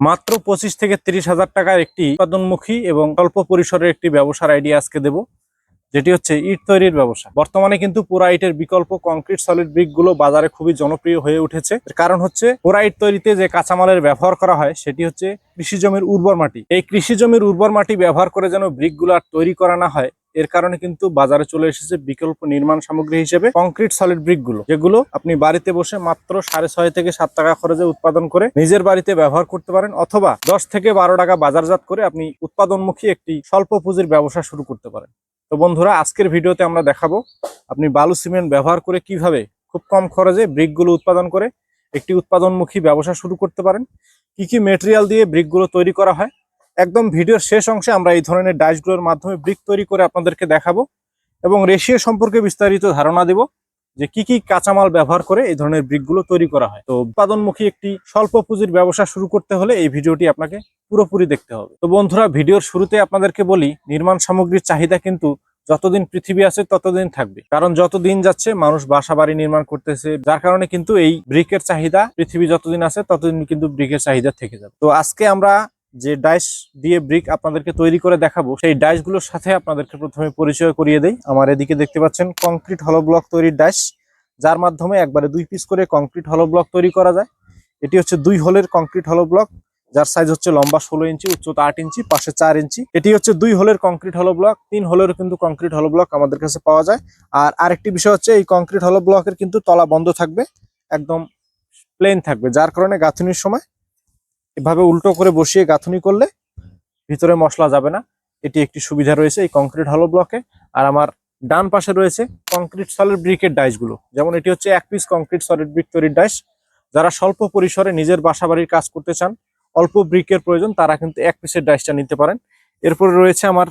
মাত্র পঁচিশ থেকে তিরিশ হাজার টাকার একটি উৎপাদনমুখী এবং অল্প পরিসরের একটি ব্যবসার আইডিয়া আজকে দেব, যেটি হচ্ছে ইট তৈরির ব্যবসা। বর্তমানে কিন্তু পোড়া ইটের বিকল্প কংক্রিট সলিড ব্রিকগুলো বাজারে খুবই জনপ্রিয় হয়ে উঠেছে। কারণ হচ্ছে, পোড়া ইট তৈরিতে যে কাঁচামালের ব্যবহার করা হয়, সেটি হচ্ছে কৃষি জমির উর্বর মাটি। এই কৃষি জমির উর্বর মাটি ব্যবহার করে যেন ব্রিকগুলো আর তৈরি করা না হয় এর কারণে কিন্তু বাজারে চলে এসেছে বিকল্প নির্মাণ সামগ্রী হিসেবে কংক্রিট সলিড ব্রিকগুলো, যেগুলো আপনি বাড়িতে বসে মাত্র সাড়ে ছয় থেকে সাত টাকা খরচে উৎপাদন করে নিজের বাড়িতে ব্যবহার করতে পারেন, অথবা দশ থেকে বারো টাকা বাজারজাত করে আপনি উৎপাদনমুখী একটি স্বল্প পুঁজির ব্যবসা শুরু করতে পারেন। তো বন্ধুরা, আজকের ভিডিওতে আমরা দেখাবো আপনি বালু সিমেন্ট ব্যবহার করে কীভাবে খুব কম খরচে ব্রিকগুলো উৎপাদন করে একটি উৎপাদনমুখী ব্যবসা শুরু করতে পারেন, কি কি মেটেরিয়াল দিয়ে ব্রিকগুলো তৈরি করা হয় একদম ভিডিওর শেষ অংশে আমরা এই ধরনের ডাইসগুলোর মাধ্যমে ব্রিক তৈরি করে আপনাদেরকে দেখাবো এবং রেশিও সম্পর্কে বিস্তারিত ধারণা দেব যে কি কি কাঁচামাল ব্যবহার করে এই ধরনের ব্রিকগুলো তৈরি করা হয়। তো উৎপাদনমুখী একটি স্বল্প পুঁজির ব্যবসা শুরু করতে হলে এই ভিডিওটি আপনাকে পুরোপুরি দেখতে হবে। তো বন্ধুরা, ভিডিওর শুরুতে আপনাদেরকে বলি, নির্মাণ সামগ্রীর চাহিদা কিন্তু যতদিন পৃথিবী আছে ততদিন থাকবে। কারণ যত দিন যাচ্ছে, মানুষ বাসা বাড়ি নির্মাণ করতেছে, যার কারণে কিন্তু এই ব্রিকের চাহিদা পৃথিবী যতদিন আছে, ততদিন কিন্তু ব্রিকের চাহিদা থেকে যাবে। তো আজকে আমরা যে ডাইস দিয়ে ব্রিক আপনাদেরকে তৈরি করে দেখাবো, সেই ডাইসগুলোর সাথে আপনাদেরকে প্রথমে পরিচয় করিয়ে দেই। আমার এদিকে দেখতে পাচ্ছেন কংক্রিট হলো ব্লক তৈরির ডাইস, যার মাধ্যমে একবারে দুই পিস করে কংক্রিট হলো ব্লক তৈরি করা যায়। এটি হচ্ছে দুই হোলের কংক্রিট হলো ব্লক যার সাইজ হচ্ছে লম্বা ষোলো ইঞ্চি, উচ্চতা আট ইঞ্চি, পাশে চার ইঞ্চি। এটি হচ্ছে দুই হোলের কংক্রিট হলো ব্লক তিন হোলের কিন্তু কংক্রিট হলো ব্লক আমাদের কাছে পাওয়া যায়। আর আরেকটি বিষয় হচ্ছে, এই কংক্রিট হলো ব্লকের কিন্তু তলা বন্ধ থাকবে, একদম প্লেন থাকবে, যার কারণে গাঁথুনির সময় এভাবে উল্টো করে বসিয়ে গাঁথুনি করলে ভিতরে মশলা যাবে না। এটি একটি সুবিধা রয়েছে এই কংক্রিট হলো ব্লকে আর আমার ডান পাশে রয়েছে কংক্রিট সলিড ব্রিকের ডাইসগুলো যেমন এটি হচ্ছে এক পিস কংক্রিট সলিড ব্রিক তৈরির ডাইস যারা স্বল্প পরিসরে নিজের বাসাবাড়ির কাজ করতে চান, অল্প ব্রিকের প্রয়োজন, তারা কিন্তু এক পিসের ডাইসটা নিতে পারেন। এরপরে রয়েছে আমার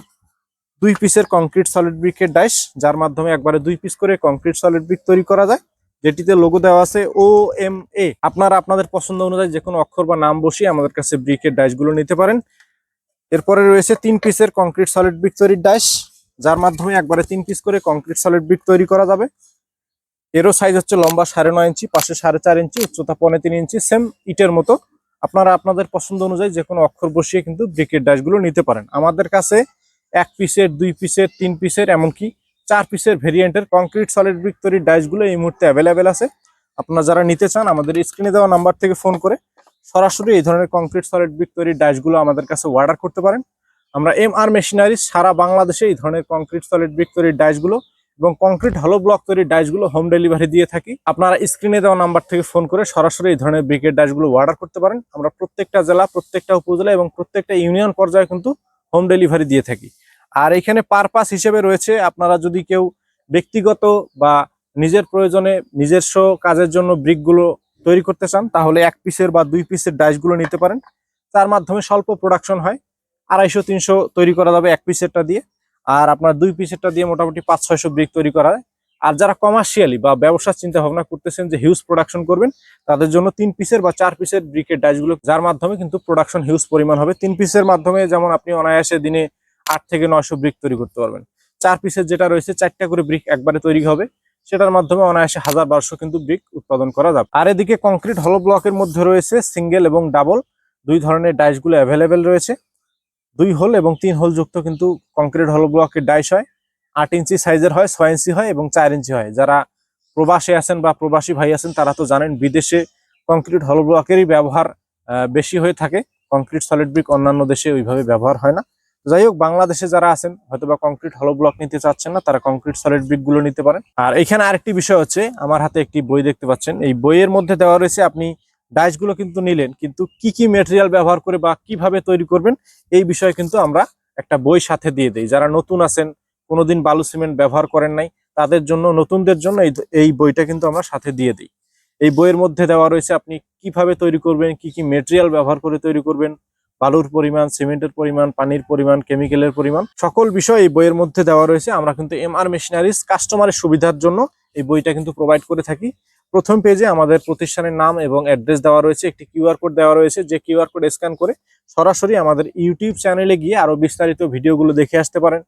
দুই পিসের কংক্রিট সলিড ব্রিকের ডাইস যার মাধ্যমে একবারে দুই পিস করে কংক্রিট সলিড ব্রিক তৈরি করা যায়। যেটিতে লোগো দেওয়া আছে ও এম এ আপনারা আপনাদের পছন্দ অনুযায়ী যে কোনো অক্ষর বা নাম বসিয়ে আমাদের কাছে ব্রিকের ডাইসগুলো নিতে পারেন। এরপরে রয়েছে তিন পিসের কংক্রিট সলিড ব্রিক তৈরির ডাইস যার মাধ্যমে একবারে তিন পিস করে কংক্রিট সলিড ব্রিক তৈরি করা যাবে। এরও সাইজ হচ্ছে লম্বা সাড়ে নয় ইঞ্চি, পাশে সাড়ে চার ইঞ্চি, উচ্চতা পনেরো তিন ইঞ্চি সেম ইটের মতো। আপনারা আপনাদের পছন্দ অনুযায়ী যে কোনো অক্ষর বসিয়ে কিন্তু ব্রিকের ডাইসগুলো নিতে পারেন। আমাদের কাছে এক পিসের দুই পিসের তিন পিসের এমনকি চার পিসের ভেরিয়েন্টের কংক্রিট সলিড ব্রিক তৈরির ডাইসগুলো এই মুহূর্তে অ্যাভেলেবেল আছে। আপনারা যারা নিতে চান, আমাদের স্ক্রিনে দেওয়া নাম্বার থেকে ফোন করে সরাসরি এই ধরনের কংক্রিট সলিড ব্রিক তৈরির ডাইসগুলো আমাদের কাছে অর্ডার করতে পারেন। আমরা এম আর মেশিনারি সারা বাংলাদেশে এই ধরনের কংক্রিট সলিড ব্রিক তৈরির ডাইসগুলো এবং কংক্রিট হলো ব্লক তৈরির ডাইসগুলো হোম ডেলিভারি দিয়ে থাকি। আপনারা স্ক্রিনে দেওয়া নাম্বার থেকে ফোন করে সরাসরি এই ধরনের ব্রিকের ডাইসগুলো অর্ডার করতে পারেন। আমরা প্রত্যেকটা জেলা, প্রত্যেকটা উপজেলা এবং প্রত্যেকটা ইউনিয়ন পর্যায়ে কিন্তু হোম ডেলিভারি দিয়ে থাকি। আর এখানে পারপাস হিসেবে রয়েছে আপনারা যদি কেউ ব্যক্তিগত বা নিজের প্রয়োজনে নিজস্ব কাজের জন্য ব্রিকগুলো তৈরি করতে চান, তাহলে এক পিসের বা দুই পিসের ডাইসগুলো নিতে পারেন। তার মাধ্যমে স্বল্প প্রোডাকশন হয়, আড়াইশো, তিনশো তৈরি করা যাবে এক পিসেরটা দিয়ে। আর আপনার দুই পিসেরটা দিয়ে মোটামুটি পাঁচ ছয়শো ব্রিক তৈরি করা হয় আর যারা কমার্শিয়ালি বা ব্যবসার চিন্তা ভাবনা করতেছেন যে হিউজ প্রোডাকশন করবেন, তাদের জন্য তিন পিসের বা চার পিসের ব্রিকের ডাইসগুলো যার মাধ্যমে কিন্তু প্রোডাকশন হিউজ পরিমাণ হবে। তিন পিসের মাধ্যমে যেমন আপনি অনায়াসে দিনে আট থেকে নয়শো ব্রিক তৈরি করতে পারবেন। চার পিসের যেটা রয়েছে, চারটা করে ব্রিক একবারে তৈরি হবে। সেটার মাধ্যমে অনায়াসে হাজার বারোশো কিন্তু ব্রিক উৎপাদন করা যাবে। আর এদিকে কংক্রিট হলো ব্লকের মধ্যে রয়েছে সিঙ্গেল এবং ডাবল দুই ধরনের ডাইসগুলো অ্যাভেলেবেল রয়েছে। দুই হোল এবং তিন হোল যুক্ত কিন্তু কংক্রিট হলো ব্লকের ডাইস হয়। আট ইঞ্চি সাইজের হয়, ছয় ইঞ্চি হয় এবং চার ইঞ্চি হয়। যারা প্রবাসে আছেন বা প্রবাসী ভাই আছেন, তারা তো জানেন বিদেশে কংক্রিট হলো ব্লকেরই ব্যবহার বেশি হয়ে থাকে। কংক্রিট সলিড ব্রিক অন্যান্য দেশে ওইভাবে ব্যবহার হয় না। যাই হোক, বাংলাদেশে যারা আছেন হয়তো বা কংক্রিট হলো ব্লক নিতে চাচ্ছেন না, তারা কংক্রিট সলিড ব্রিকগুলো নিতে পারেন। আর এখানে আরেকটি বিষয় হচ্ছে, আমার হাতে একটি বই দেখতে পাচ্ছেন। এই বইয়ের মধ্যে দেওয়া রয়েছে, আপনি ডাইসগুলো কিন্তু নিলেন, কিন্তু কি কি মেটেরিয়াল ব্যবহার করে বা কীভাবে তৈরি করবেন, এই বিষয়ে কিন্তু আমরা একটা বই সাথে দিয়ে দেই। যারা নতুন আছেন, কোনোদিন বালু সিমেন্ট ব্যবহার করেন নাই, তাদের জন্য, নতুনদের জন্য এই বইটা কিন্তু আমরা সাথে দিয়ে দিই। এই বইয়ের মধ্যে দেওয়া রয়েছে, আপনি কীভাবে তৈরি করবেন, কি কি মেটেরিয়াল ব্যবহার করে তৈরি করবেন বালুর পরিমাণ, সিমেন্টের পরিমাণ, পানির পরিমাণ, কেমিক্যালের পরিমাণ, সকল বিষয় এই বইয়ের মধ্যে দেওয়া রয়েছে। আমরা কিন্তু এম আর মেশিনারিজ কাস্টমারের সুবিধার জন্য এই বইটা কিন্তু প্রোভাইড করে থাকি। প্রথম পেজে আমাদের প্রতিষ্ঠানের নাম এবং অ্যাড্রেস দেওয়া রয়েছে। একটি কিউআর কোড দেওয়া রয়েছে। যে কিউআর কোড স্ক্যান করে সরাসরি আমাদের ইউটিউব চ্যানেলে গিয়ে আরও বিস্তারিত ভিডিওগুলো দেখে আসতে পারেন।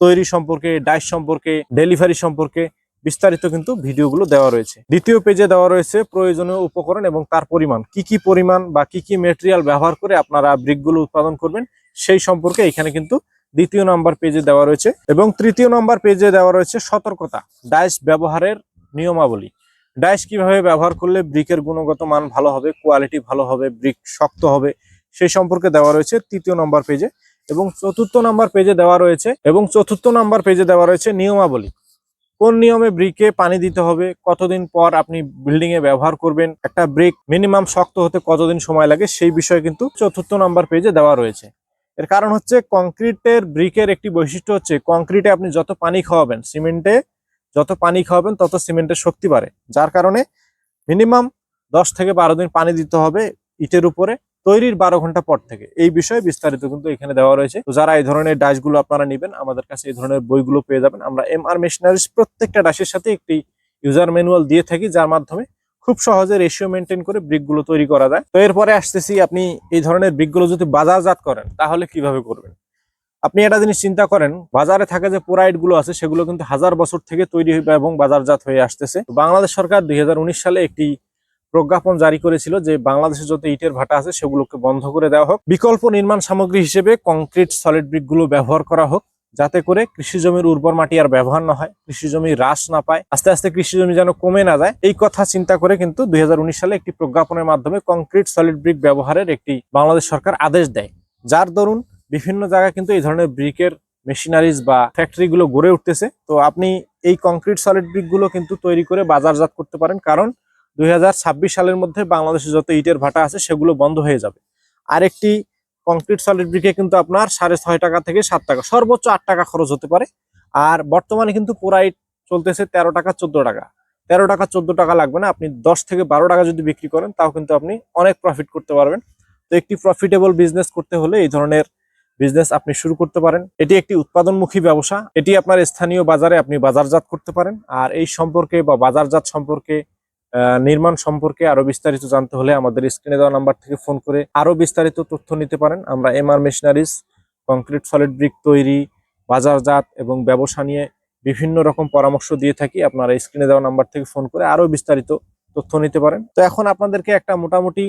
তৈরি সম্পর্কে ডাইস সম্পর্কে ডেলিভারি সম্পর্কে বিস্তারিত কিন্তু ভিডিওগুলো দেওয়া রয়েছে। দ্বিতীয় পেজে দেওয়া রয়েছে প্রয়োজনীয় উপকরণ এবং তার পরিমাণ। কি কি পরিমাণ বা কি কি মেটেরিয়াল ব্যবহার করে আপনারা ব্রিকগুলো উৎপাদন করবেন, সেই সম্পর্কে এখানে কিন্তু দ্বিতীয় নাম্বার পেজে দেওয়া রয়েছে এবং তৃতীয় নাম্বার পেজে দেওয়া রয়েছে সতর্কতা ডাইস ব্যবহারের নিয়মাবলী। ডাইস কীভাবে ব্যবহার করলে ব্রিকের গুণগত মান ভালো হবে কোয়ালিটি ভালো হবে ব্রিক শক্ত হবে, সেই সম্পর্কে দেওয়া রয়েছে তৃতীয় নম্বর পেজে এবং চতুর্থ নাম্বার পেজে দেওয়া রয়েছে এবং চতুর্থ নাম্বার পেজে দেওয়া রয়েছে নিয়মাবলী। কোন নিয়মে ব্রিকে পানি দিতে হবে, কতদিন পর আপনি বিল্ডিং এ ব্যবহার করবেন, একটা ব্রিক মিনিমাম শক্ত হতে কতদিন সময় লাগে সেই বিষয়ে কিন্তু চতুর্থ নাম্বার পেজে দেওয়া রয়েছে। এর কারণ হচ্ছে কংক্রিটের ব্রিকের একটি বৈশিষ্ট্য হচ্ছে কংক্রিটে আপনি যত পানি খাওয়াবেন, সিমেন্টে যত পানি খাওয়াবেন তত সিমেন্টের শক্তি বাড়ে। যার কারণে মিনিমাম দশ থেকে বারো দিন পানি দিতে হবে ইটের উপরে তৈরির বারো ঘণ্টা পর থেকে। এই বিষয়ে বিস্তারিত কিন্তু এখানে দেওয়া রয়েছে। তো যারা এই ধরনের ডাশগুলো আপনারা নেবেন, আমাদের কাছে এই ধরনের বইগুলো পেয়ে যাবেন। আমরা এম আর মেশিনারিজ প্রত্যেকটা ডাশের সাথে একটি ইউজার ম্যানুয়াল দিয়ে থাকি, যার মাধ্যমে খুব সহজে রেশিও মেনটেন করে ব্রিকগুলো তৈরি করা যায়। তো এরপরে আসতেছি, আপনি এই ধরনের ব্রিকগুলো যদি বাজারজাত করেন, তাহলে কীভাবে করবেন? আপনি একটা জিনিস চিন্তা করেন, বাজারে থাকা যে পোরাইটগুলো আছে, সেগুলো কিন্তু হাজার বছর থেকে তৈরি এবং বাজারজাত হয়ে আসতেছে। বাংলাদেশ সরকার দুই হাজার উনিশ সালে একটি প্রজ্ঞাপন জারি করেছিল যে বাংলাদেশে যত ইটের ভাটা আছে সেগুলোকে বন্ধ করে দেওয়া হোক। বিকল্প নির্মাণ সামগ্রী হিসেবে কংক্রিট, সলিড ব্রিকগুলো ব্যবহার করা হোক, যাতে করে কৃষি জমির উর্বর মাটি আর ব্যবহার না হয়, কৃষি জমি হ্রাস না পায়, আস্তে আস্তে কৃষি জমি যেন কমে না যায়। এই কথা চিন্তা করে কিন্তু দুই সালে একটি প্রজ্ঞাপনের মাধ্যমে কংক্রিট, সলিড ব্রিক ব্যবহারের একটি বাংলাদেশ সরকার আদেশ দেয়। যার দরুন বিভিন্ন জায়গায় কিন্তু এই ধরনের ব্রিকের মেশিনারিজ বা ফ্যাক্টরি গুলো গড়ে উঠতেছে। তো আপনি এই কংক্রিট, সলিড ব্রিকগুলো কিন্তু তৈরি করে বাজারজাত করতে পারেন। কারণ দুই হাজার ছাব্বিশ সালের মধ্যে বাংলাদেশে যত ইটের ভাটা আছে সেগুলো বন্ধ হয়ে যাবে। আরেকটি কংক্রিট সলিড ব্রিকে কিন্তু আপনার সাড়ে ছয় টাকা থেকে সাত টাকা, সর্বোচ্চ আট টাকা খরচ হতে পারে। আর বর্তমানে কিন্তু পুরা ইট চলতেছে তেরো টাকা চোদ্দ টাকা। তেরো টাকা চোদ্দ টাকা লাগবে না, আপনি দশ থেকে বারো টাকা যদি বিক্রি করেন, তাও কিন্তু আপনি অনেক প্রফিট করতে পারবেন। তো একটি প্রফিটেবল বিজনেস করতে হলে এই ধরনের বিজনেস আপনি শুরু করতে পারেন। এটি একটি উৎপাদনমুখী ব্যবসা। এটি আপনার স্থানীয় বাজারে আপনি বাজারজাত করতে পারেন। আর এই সম্পর্কে বা বাজারজাত সম্পর্কে নির্মাণ সম্পর্কে আরও বিস্তারিত জানতে হলে আমাদের স্ক্রিনে দেওয়া নাম্বার থেকে ফোন করে আরও বিস্তারিত তথ্য নিতে পারেন। আমরা M R machineries, concrete, solid brick তৈরি, বাজারজাত এবং ব্যবসা নিয়ে বিভিন্ন রকম পরামর্শ দিয়ে থাকি। আপনারা স্ক্রিনে দেওয়া নাম্বার থেকে ফোন করে আরও বিস্তারিত তথ্য নিতে পারেন। তো এখন আপনাদেরকে একটা মোটামুটি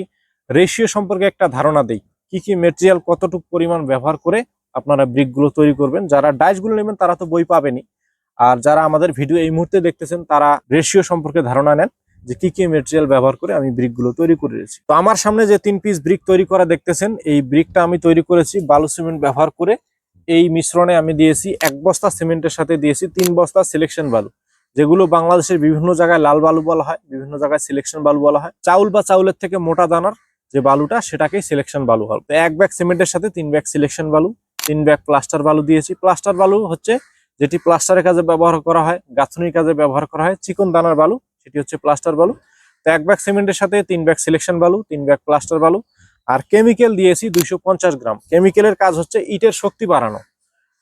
রেশিও সম্পর্কে একটা ধারণা দেই। কি কি মেটেরিয়াল কতটুকু পরিমাণ ব্যবহার করে আপনারা ব্রিকগুলো তৈরি করবেন? যারা ডাইসগুলো নেবেন তারা তো বই পাবেনই। আর যারা আমাদের ভিডিও এই মুহূর্তে দেখতেছেন, তারা রেশিও সম্পর্কে ধারণা নেন। যে কি কি মেটেরিয়াল ব্যবহার করে আমি ব্রিকগুলো তৈরি করেছি তো আমার সামনে যে তিন পিস ব্রিক তৈরি করা দেখতেছেন, এই ব্রিকটা আমি তৈরি করেছি, বালু সিমেন্ট ব্যবহার করে। এই মিশ্রণে আমি দিয়েছি এক বস্তা সিমেন্টের সাথে দিয়েছি তিন বস্তা সিলেকশন বালু, যেগুলো বাংলাদেশের বিভিন্ন জায়গায় লাল বালু বলা হয়, বিভিন্ন জায়গায় সিলেকশন বালু বলা হয়। চাউল বা চাউলের থেকে মোটা দানার যে বালুটা, সেটাকেই সিলেকশন বালু হয়। এক ব্যাগ সিমেন্টের সাথে তিন ব্যাগ সিলেকশন বালু, তিন ব্যাগ প্লাস্টার বালু দিয়েছি। প্লাস্টার বালু হচ্ছে যেটি প্লাস্টারের কাজে ব্যবহার করা হয়, গাঁথনির কাজে ব্যবহার করা হয়, চিকন দানার বালু সেটি হচ্ছে প্লাস্টার বালু। তো এক ব্যাগ সিমেন্টের সাথে তিন ব্যাগ সিলেকশন বালু, তিন ব্যাগ প্লাস্টার বালু। আর কেমিক্যাল দিয়েছি দুইশো পঞ্চাশ গ্রাম। কেমিক্যালের কাজ হচ্ছে ইটের শক্তি বাড়ানো।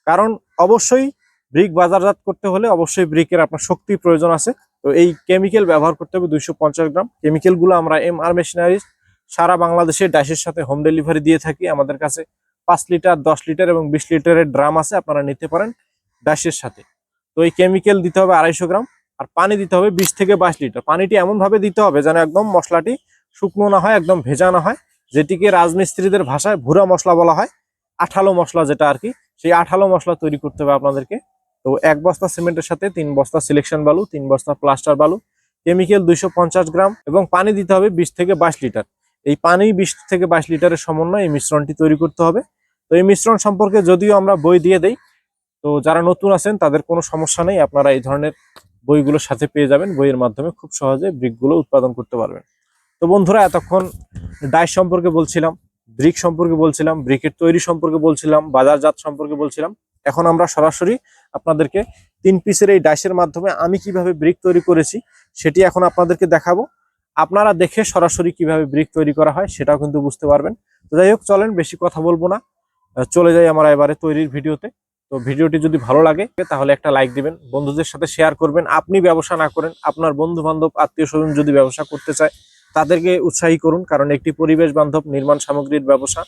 কারণ অবশ্যই ব্রিক বাজারজাত করতে হলে অবশ্যই ব্রিকের আপনার শক্তির প্রয়োজন আছে। তো এই কেমিক্যাল ব্যবহার করতে হবে দুইশো পঞ্চাশ গ্রাম। কেমিক্যালগুলো আমরা এম আর মেশিনারিজ সারা বাংলাদেশে ডাইসের সাথে হোম ডেলিভারি দিয়ে থাকি। আমাদের কাছে পাঁচ লিটার, দশ লিটার এবং বিশ লিটারের ড্রাম আছে, আপনারা নিতে পারেন ডাইসের সাথে। তো এই কেমিক্যাল দিতে হবে আড়াইশো গ্রাম। আর পানি দিতে হবে বিশ থেকে বাইশ লিটার। পানিটি এমন ভাবে দিতে হবে যেন একদম মশলাটি শুকনো না হয়, একদম ভেজা না হয়, যেটিকে রাজমিস্ত্রিদের ভাষায় ভুরা মশলা বলা হয়। আঠালো মশলা যেটা আর কি, সেই আঠালো মশলা তৈরি করতে হবে আপনাদেরকে। তো এক বস্তা সিমেন্টের সাথে, তিন বস্তা সিলেকশন বালু, তিন বস্তা প্লাস্টার বালু, কেমিক্যাল দুইশো পঞ্চাশ গ্রাম এবং পানি দিতে হবে বিশ থেকে বাইশ লিটার। এই পানি বিশ থেকে বাইশ লিটারের সমন্বয়ে এই মিশ্রণটি তৈরি করতে হবে। তো এই মিশ্রণ সম্পর্কে যদিও আমরা বই দিয়ে দেই, তো যারা নতুন আছেন তাদের কোনো সমস্যা নেই, আপনারা এই ধরনের বইগুলোর সাথে পেয়ে যাবেন। বইয়ের মাধ্যমে খুব সহজে ব্রিকগুলো উৎপাদন করতে পারবেন। তো বন্ধুরা, এতক্ষণ ডাইস সম্পর্কে বলছিলাম, ব্রিক সম্পর্কে বলছিলাম, ব্রিকের তৈরি সম্পর্কে বলছিলাম, বাজারজাত সম্পর্কে বলছিলাম। এখন আমরা সরাসরি আপনাদেরকে তিন পিসের এই ডাইসের মাধ্যমে আমি কীভাবে ব্রিক তৈরি করেছি সেটি এখন আপনাদেরকে দেখাবো। আপনারা দেখে সরাসরি কীভাবে ব্রিক তৈরি করা হয় সেটাও কিন্তু বুঝতে পারবেন। তো যাই হোক, চলেন, বেশি কথা বলব না। চলে যাই আমরা এবারে তৈরির ভিডিওতে। তো ভিডিওটি যদি ভালো লাগে, তাহলে একটা লাইক দিবেন, বন্ধুদের সাথে শেয়ার করবেন। আপনি ব্যবসা না করেন, আপনার বন্ধু বান্ধব আত্মীয় স্বজন যদি ব্যবসা করতে চায়, তাদেরকে উৎসাহী করুন, কারণ একটি পরিবেশ বান্ধব নির্মাণ সামগ্রীর ব্যবসা,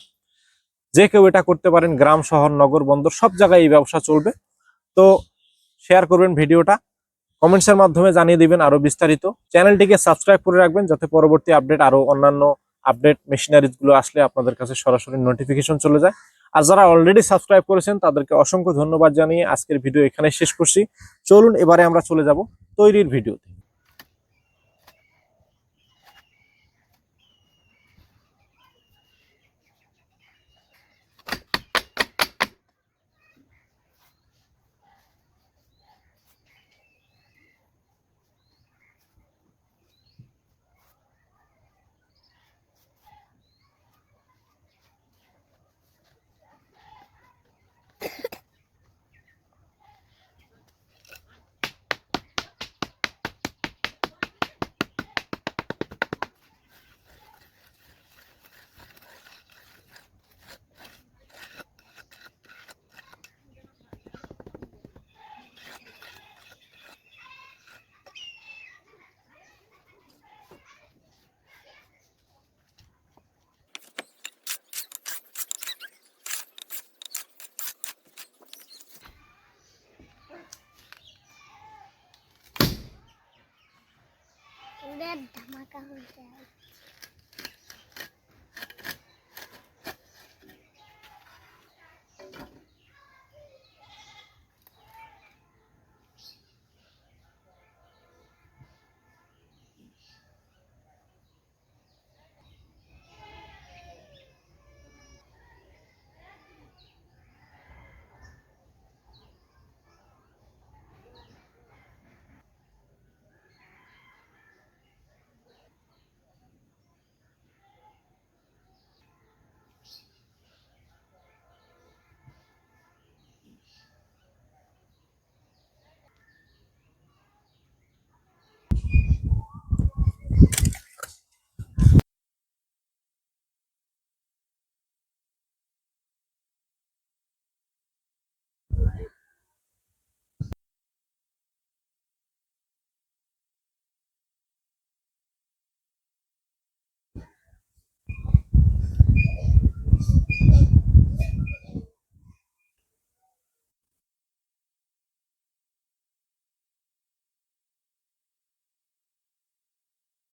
যে কেউ এটা করতে পারেন, গ্রাম, শহর, নগর, বন্দর, সব জায়গায় এই ব্যবসা চলবে। তো শেয়ার করবেন ভিডিওটা কমেন্টসের মাধ্যমে জানিয়ে দিবেন আরও বিস্তারিত। চ্যানেলটিকে সাবস্ক্রাইব করে রাখবেন, যাতে পরবর্তী আপডেট আরও অন্যান্য আপডেট মেশিনারিজগুলো আসলে আপনাদের কাছে সরাসরি নোটিফিকেশন চলে যায়। আর যারা অলরেডি সাবস্ক্রাইব করেছেন, তাদেরকে অসংখ্য ধন্যবাদ জানিয়ে আজকের ভিডিও এখানে শেষ করছি। চলুন, এবারে আমরা চলে যাব তৈরির ভিডিওতে।